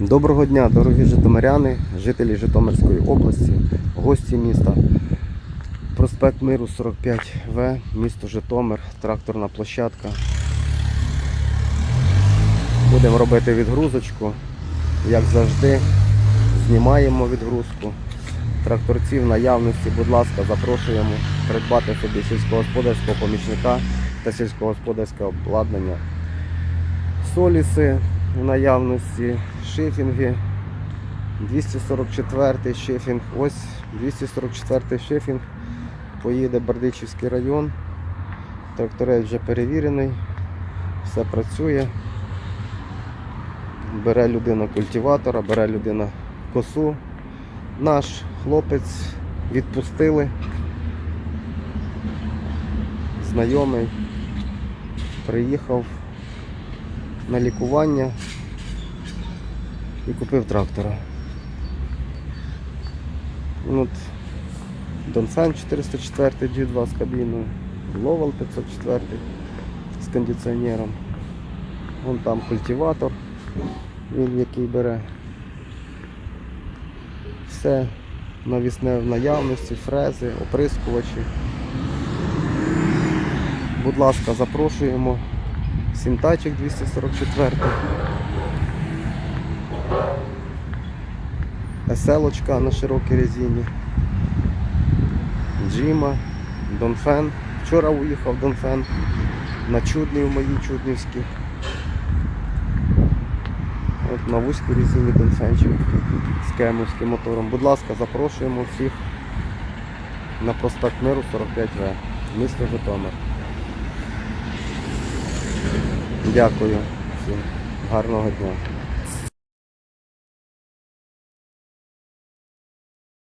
Доброго дня, дорогі житомиряни, жителі Житомирської області, гості міста. Проспект Миру 45В, місто Житомир, тракторна площадка. Будемо робити відгрузочку. Як завжди, знімаємо відгрузку. Тракторців наявності, будь ласка, запрошуємо придбати собі сільськогосподарського помічника та сільськогосподарське обладнання. Соліси в наявності, шифінги. 244 шифінг. Ось 244 шифінг. Поїде Бердичівський район. Тракторець вже перевірений, все працює. Бере людина культиватора, бере людина косу. Наш хлопець відпустили. Знайомий приїхав на лікування і купив трактора. От Донфен 404 G2 з кабіною, Ловел 504 з кондиціонером. Вон там культиватор, він який бере. Все навісне в наявності, фрези, оприскувачі. Будь ласка, запрошуємо. Сінтачик 244. Еселочка на широкій резині. Джима, Донфен. Вчора уїхав Донфен на чудний в моїй чуднівській. От на вузькій резині Донфенчик з кемовським мотором. Будь ласка, запрошуємо всіх на проспект Миру 45В, місто Житомир. Дякую всім. Гарного дня.